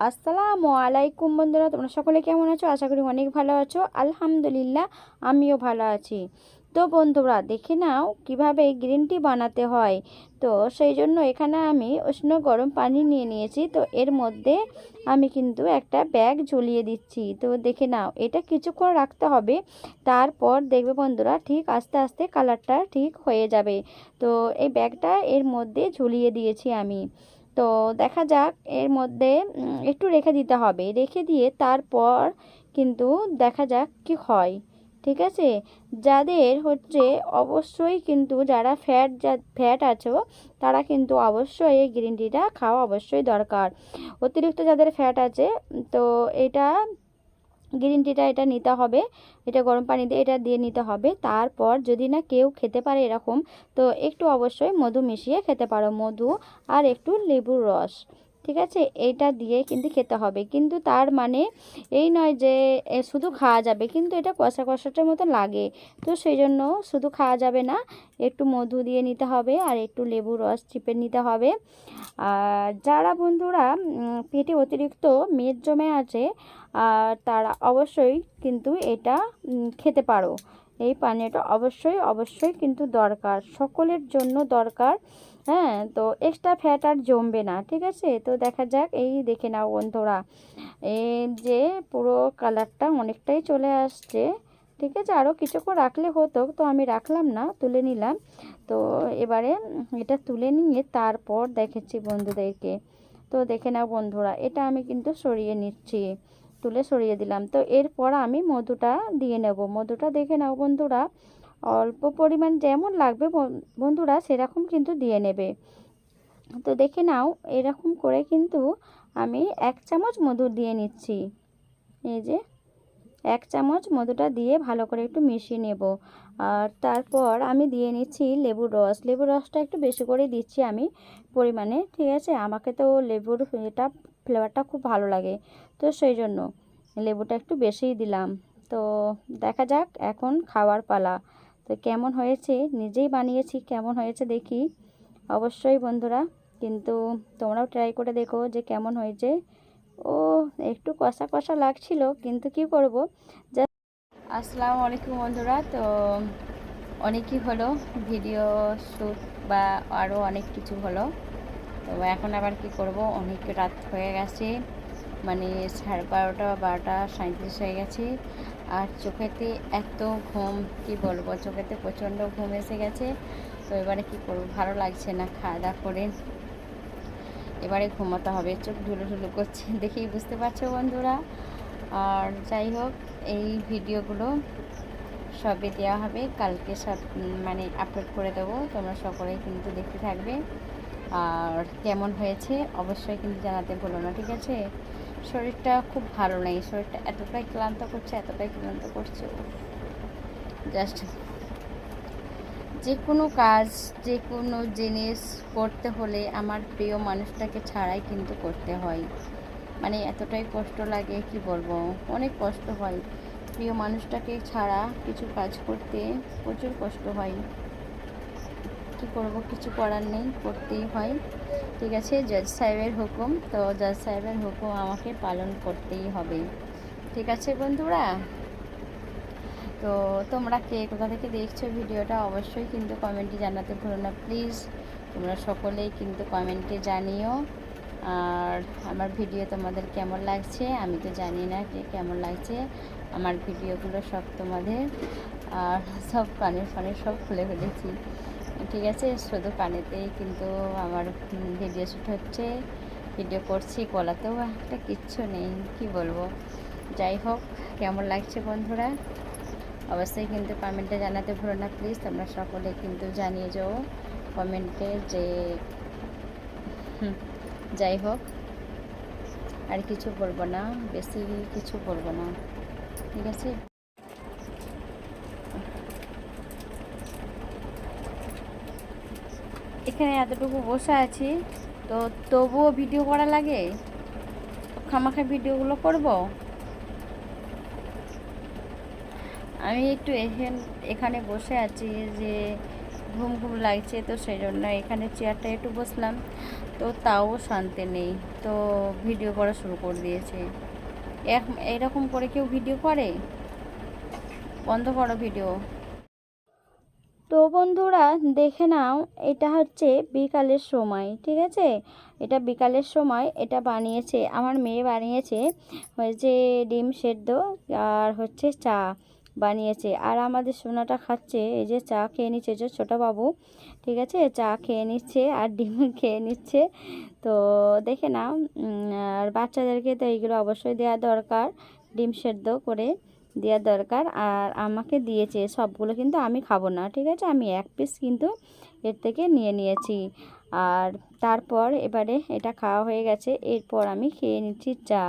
আসসালামু আলাইকুম বন্ধুরা, তোমরা সকলে কেমন আছো? আশা করি অনেক ভালো আছো। আলহামদুলিল্লাহ, আমিও ভালো আছি। তো বন্ধুরা, দেখে নাও কীভাবে গ্রিন টি বানাতে হয়। তো সেই জন্য এখানে আমি উষ্ণ গরম পানি নিয়ে নিয়েছি। তো এর মধ্যে আমি কিন্তু একটা ব্যাগ ঝুলিয়ে দিচ্ছি। তো দেখে নাও, এটা কিছুক্ষণ রাখতে হবে। তারপর দেখবে বন্ধুরা, ঠিক আস্তে আস্তে কালারটা ঠিক হয়ে যাবে। তো এই ব্যাগটা এর মধ্যে ঝুলিয়ে দিয়েছি আমি। তো দেখা যাক, এর মধ্যে একটু রেখে দিতে হবে। রেখে দিয়ে তারপর কিন্তু দেখা যাক কি হয়, ঠিক আছে? যাদের হচ্ছে অবশ্যই কিন্তু যারা ফ্যাট যা ফ্যাট আছো, তারা কিন্তু অবশ্যই এই গ্রিন টিটা খাওয়া অবশ্যই দরকার। অতিরিক্ত যাদের ফ্যাট আছে, তো এটা গ্রিন টিটা এটা নিতে হবে, এটা গরম পানি দিয়ে এটা দিয়ে নিতে হবে। তারপর যদি না কেউ খেতে পারে এরকম, তো একটু অবশ্যই মধু মিশিয়ে খেতে পারো, মধু আর একটু লেবুর রস। ঠিক আছে? এইটা দিয়ে কিন্তু খেতে হবে। কিন্তু তার মানে এই নয় যে শুধু খাওয়া যাবে, কিন্তু এটা কষা কষাটার মতো লাগে। তো সেই জন্য শুধু খাওয়া যাবে না, একটু মধু দিয়ে নিতে হবে আর একটু লেবুর রস চিপে নিতে হবে। আর যারা বন্ধুরা পেটে অতিরিক্ত মেদ জমে আছে আর তারা অবশ্যই কিন্তু এটা খেতে পারো। এই পানীয়টা অবশ্যই অবশ্যই কিন্তু দরকার। সকলের জন্য দরকার হ্যাঁ? তো এক্সট্রা ফ্যাট আর জমবে না, ঠিক আছে? তো দেখা যাক, এই দেখে নাও বন্ধুরা। এই যে পুরো কালারটা অনেকটাই চলে আসছে, ঠিক আছে? আরও কিছুক্ষণ রাখলে হতো, তো আমি রাখলাম না, তুলে নিলাম। তো এবারে এটা তুলে নিয়ে তারপর দেখেছি বন্ধুদেরকে। তো দেখে নাও বন্ধুরা, এটা আমি কিন্তু সরিয়ে নিচ্ছি। তুলে সরিয়ে দিলাম। তো এরপর আমি মধুটা দিয়ে নেব। মধুটা দেখে নাও বন্ধুরা, অল্প পরিমাণ যেমন লাগবে বন- বন্ধুরা সেরকম কিন্তু দিয়ে নেবে। তো দেখে নাও, এরকম করে কিন্তু আমি এক চামচ মধু দিয়ে নিচ্ছি। এই যে, এক চামচ মধুটা দিয়ে ভালো করে একটু মিশিয়ে নেব। আর তারপর আমি দিয়ে নিচ্ছি লেবুর রস। লেবুর রসটা একটু বেশি করে দিচ্ছি আমি পরিমাণে, ঠিক আছে? আমাকে তো লেবুর এটা ফ্লেভারটা খুব ভালো লাগে। তো সেই জন্য লেবুটা একটু বেশিই দিলাম। তো দেখা যাক এখন খাওয়ার পালা। তো কেমন হয়েছে? নিজেই বানিয়েছি, কেমন হয়েছে দেখি। অবশ্যই বন্ধুরা, কিন্তু তোমরাও ট্রাই করে দেখো যে কেমন হয়েছে। ও, একটু কষা কষা লাগছিল, কিন্তু কি করব? যা আসসালামু আলাইকুম বন্ধুরা, তো অনেকই হলো ভিডিও শ্যুট বা আরও অনেক কিছু হলো। তো এখন আবার কি করব? অনেক রাত হয়ে গেছে। মানে সাড়ে বারোটা বারোটা সাঁত্রিশ হয়ে গেছে। আর চোখেতে এত ঘুম, কি বলব? চোখেতে প্রচণ্ড ঘুম এসে গেছে। তো এবারে কি করব? ভালো লাগছে না খাওয়া দাওয়া করে। এবারে ঘুমাতে হবে। চোখ ঢুলু ঢুলু করছে দেখেই বুঝতে পারছ বন্ধুরা। আর যাই হোক, এই ভিডিওগুলো সবই দেওয়া হবে। কালকে সব মানে আপলোড করে দেবো। তোমরা সকলেই কিন্তু দেখতে থাকবে। আর কেমন হয়েছে অবশ্যই কিন্তু জানাতে ভুলো না, ঠিক আছে? শরীরটা খুব ভালো নেই, শরীরটা এতটাই ক্লান্ত করছে, এতটাই ক্লান্ত করছে জাস্ট যে কোনো কাজ, যে কোনো জিনিস করতে হলে আমার প্রিয় মানুষটাকে ছাড়াই কিন্তু করতে হয়। মানে এতটাই কষ্ট লাগে, কি বলব? অনেক কষ্ট হয়। প্রিয় মানুষটাকে ছাড়া কিছু কাজ করতে প্রচুর কষ্ট হয়। কি করব, কিছু করার নেই, করতেই হয়। ঠিক আছে জজ সাহেবের হুকুম। তো জজ সাহেবের হুকুম আমাকে পালন করতেই হবে। ঠিক আছে বন্ধুরা? তো তোমরা কে, কোথা থেকে দেখছ ভিডিওটা অবশ্যই কিন্তু কমেন্টে জানাতে ভুলো না। প্লিজ, তোমরা সকলেই কিন্তু কমেন্টে জানিও। আর আমার ভিডিও তোমাদের কেমন লাগছে? আমি তো জানি না যে কেমন লাগছে। আমার ভিডিওগুলো সব তোমাদের, আর সব কানের ফানে সব খুলে ফেলেছি। ঠিক আছে, শুধু কানেতেই কিন্তু আমার ভিডিও শ্যুট হচ্ছে। ভিডিও করছি গলাতেও একটা কিচ্ছু নেই, কি বলব? যাই হোক, কেমন লাগছে বন্ধুরা? অবশ্যই কিন্তু কমেন্টে জানাতে ভুলো না প্লিজ তোমরা সকলে কিন্তু জানিয়ে যাও কমেন্টে যে যাই হোক। আর কিছু বলব না, বেশি কিছু বলব না, ঠিক আছে? এখানে এতটুকু বসে আছি। তো তবুও ভিডিও করা লাগে? খামাখা ভিডিওগুলো করব? আমি একটু এখান, এখানে বসে আছি যে ঘুম ঘুম লাগছে, তো সেই জন্য এখানে চেয়ারটা একটু বসলাম। তো তাও শান্তি নেই, তো ভিডিও করা শুরু করে দিয়েছে। এক এরকম করে কেউ ভিডিও করে? বন্ধ করো ভিডিও। তো বন্ধুরা, দেখে নাও, এটা হচ্ছে বিকালের সময়, ঠিক আছে? এটা বিকালের সময়, এটা বানিয়েছে, আমার মেয়ে বানিয়েছে যে ডিম সেদ্ধ আর হচ্ছে চা বানিয়েছে। আর আমাদের সোনাটা খাচ্ছে, এই যে চা খেয়ে নিচ্ছে যে বাবু, ঠিক আছে? চা খেয়ে নিচ্ছে আর ডিম খেয়ে নিচ্ছে। তো দেখে নাও আর বাচ্চাদেরকে তো এইগুলো অবশ্যই দেওয়া দরকার, ডিম সেদ্ধ করে। দেওয়া দরকার। আর আমাকে দিয়েছে, সবগুলো কিন্তু আমি খাব না, ঠিক আছে? আমি এক পিস কিন্তু এর থেকে নিয়ে নিয়েছি। আর তারপর এবারে এটা খাওয়া হয়ে গেছে, এরপর আমি খেয়ে নিচ্ছি চা।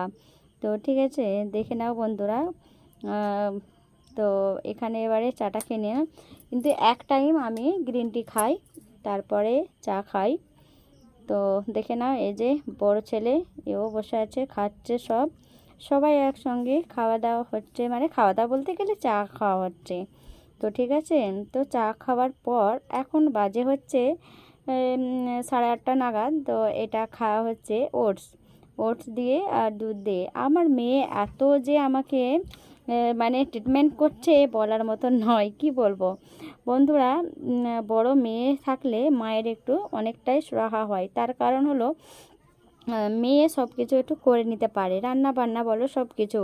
তো ঠিক আছে, দেখে নাও বন্ধুরা। তো এখানে এবারে চাটা খেয়ে নিলাম। কিন্তু এক টাইম আমি গ্রিন টি খাই, তারপরে চা খাই। তো দেখে নাও, এই যে বড় ছেলে, এও বসে আছে, খাচ্ছে সব। সবাই একসঙ্গে খাওয়া দাওয়া হচ্ছে। মানে খাওয়া দাওয়া বলতে গেলে চা খাওয়া হচ্ছে। তো ঠিক আছে? তো চা খাওয়ার পর এখন বাজে হচ্ছে সাড়ে আটটা নাগাদ। তো এটা খাওয়া হচ্ছে ওটস। ওটস দিয়ে আর দুধ দিয়ে। আমার মেয়ে এত যে আমাকে মানে ট্রিটমেন্ট করছে বলার মতো নয়। কি বলব? বন্ধুরা বড় মেয়ে থাকলে মায়ের একটু অনেকটাই সুরাহা হয়। তার কারণ হলো মেয়ে সব কিছু একটু করে নিতে পারে। রান্না বান্না বলো সব কিছু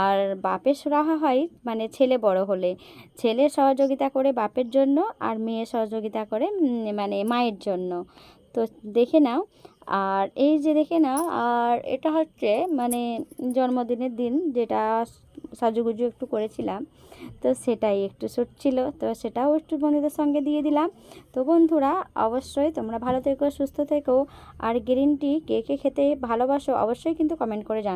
আর বাপের রাহা হয় মানে ছেলে বড় হলে। ছেলে সহযোগিতা করে বাপের জন্য আর মেয়ে সহযোগিতা করে মানে মায়ের জন্য। তো দেখে নাও। আর এই যে দেখে নাও, আর এটা হচ্ছে মানে জন্মদিনের দিন যেটা সাজুগুজু একটু করেছিলাম। তো সেটাই একটু শ্যুট ছিল। তো সেটাও একটু বন্ধুদের সঙ্গে দিয়ে দিলাম। তো বন্ধুরা, অবশ্যই তোমরা ভালো থেকো, সুস্থ থেকো। আর গ্রিন টি কে কে খেতে ভালোবাসো, অবশ্যই কিন্তু কমেন্ট করে জানা